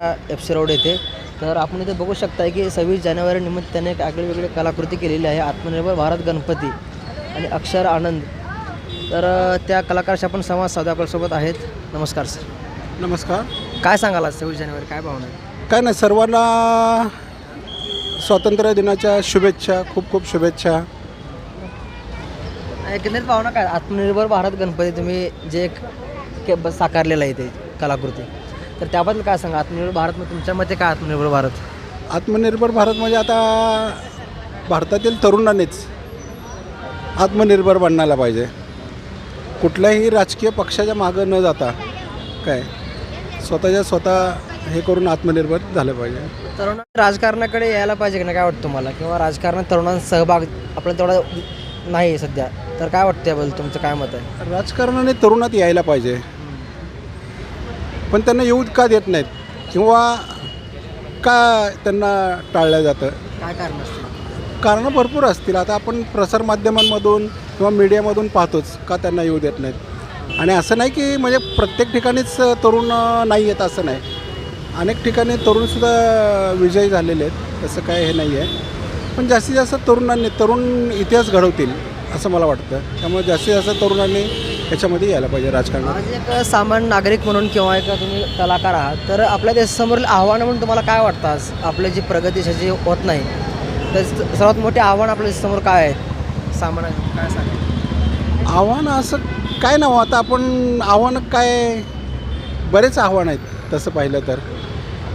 F C road येथे. तर आपण इथे बघू शकताय की सव्वीस जानेवारी निमित्ताने एक आगळी वेगळी कलाकृती केलेली आहे आत्मनिर्भर भारत गणपती आणि अक्षर आनंद. तर त्या कलाकाराशी आपण संवाद साधू आपल्यासोबत आहेत. नमस्कार सर. नमस्कार. काय सांगाल आज सव्वीस जानेवारी? काय भावना आहे? काय नाही सर्वांना स्वातंत्र्य दिनाच्या शुभेच्छा खूप खूप शुभेच्छा. एकंदरीत भावना काय? आत्मनिर्भर भारत गणपती तुम्ही जे एक साकारलेलं आहे ते कलाकृती. तर त्याबद्दल काय सांगा? आत्मनिर्भर भारत मग तुमच्या मते काय आत्मनिर्भर भारत? आत्मनिर्भर भारत म्हणजे आता भारतातील तरुणांनीच आत्मनिर्भर बनायला पाहिजे. कुठल्याही राजकीय पक्षाच्या मागं न जाता काय स्वतःच्या स्वतः हे करून आत्मनिर्भर झालं पाहिजे. तरुण राजकारणाकडे यायला पाहिजे की नाही? काय वाटतं तुम्हाला? किंवा राजकारणात तरुणांचा सहभाग आपला तेवढा नाही सध्या. तर काय वाटतं याबद्दल? तुमचं काय मत आहे? राजकारणाने तरुणात यायला पाहिजे. पण त्यांना येऊ का देत नाहीत? किंवा का त्यांना टाळलं जातं? काय कारण कारणं भरपूर असतील. आता आपण प्रसारमाध्यमांमधून किंवा मीडियामधून पाहतोच का त्यांना येऊ देत नाहीत. आणि असं नाही की म्हणजे प्रत्येक ठिकाणीच तरुण नाही आहेत असं नाही. अनेक ठिकाणी तरुणसुद्धा विजयी झालेले आहेत. तसं काय हे नाही आहे. पण जास्तीत जास्त तरुणांनी तरुण इतिहास घडवतील असं मला वाटतं. त्यामुळे जास्तीत जास्त तरुणांनी याच्यामध्ये यायला पाहिजे राजकारणात? आज एक सामान्य नागरिक म्हणून किंवा एक तुम्ही कलाकार आहात तर आपल्या देशासमोरील आव्हानं म्हणून तुम्हाला काय वाटतं आज? आपली जी प्रगती जी होत नाही तर सर्वात मोठे आव्हान आपल्या देशासमोर काय आहे? सामान्य काय सांगा आव्हान असं काय नाव आता आपण आव्हानं काय बरेच आव्हान आहेत तसं पाहिलं तर.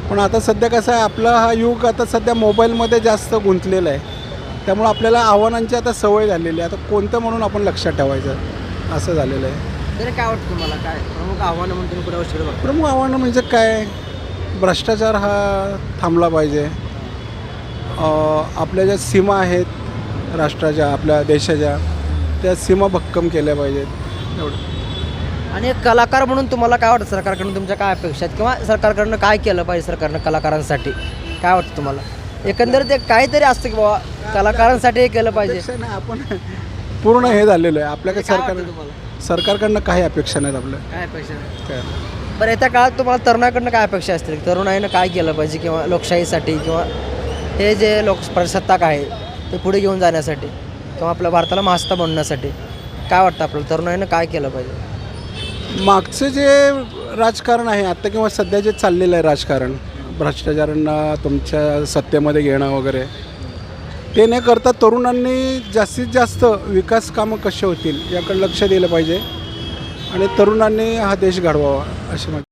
पण आता सध्या कसं आहे आपला हा युग आता सध्या मोबाईलमध्ये जास्त गुंतलेला आहे. त्यामुळं आपल्याला आव्हानांची आता सवय झालेली आहे. आता कोणतं म्हणून आपण लक्षात ठेवायचं? असं झालेलं आहे. तरी काय वाटतं तुम्हाला? काय प्रमुख आव्हानं म्हणून तुम्ही कुठे गोष्टीकडे बघता? प्रमुख आव्हानं म्हणजे काय? भ्रष्टाचार हा थांबला पाहिजे. अं, आपल्या ज्या सीमा आहेत राष्ट्राच्या आपल्या देशाच्या त्या सीमा भक्कम केल्या पाहिजेत. एवढं. आणि एक कलाकार म्हणून तुम्हाला काय वाटतं? सरकारकडून तुमच्या काय अपेक्षा आहेत? किंवा सरकारकडनं काय केलं पाहिजे सरकारनं कलाकारांसाठी? काय वाटतं तुम्हाला? एकंदरीत एक काहीतरी असतं की बाबा कलाकारांसाठी हे केलं पाहिजे. अपेक्षा नाही आपण पूर्ण हे झालेलं आहे. आपल्याकडे काय सरकार तुम्हाला? सरकारकडनं काही अपेक्षा नाहीत आपल्या. काय अपेक्षा आहे? काय? बरं येत्या काळात तुम्हाला तरुणाकडनं काय अपेक्षा असतील? तरुणाईनं काय केलं पाहिजे किंवा लोकशाहीसाठी किंवा हे जे लोक प्रजासत्ताक आहे ते पुढे घेऊन जाण्यासाठी किंवा आपल्या भारताला महासत्ता बनवण्यासाठी काय वाटतं आपल्याला? तरुणाईनं काय केलं पाहिजे? मागचं जे राजकारण आहे आता किंवा सध्या जे चाललेलं आहे राजकारण भ्रष्टाचारांना तुमच्या सत्तेमध्ये घेणं वगैरे ते न करता तरुणांनी जास्तीत जास्त विकास कामं कसे होतील याकडे लक्ष दिलं पाहिजे आणि तरुणांनी हा देश घडवावा अशी माझी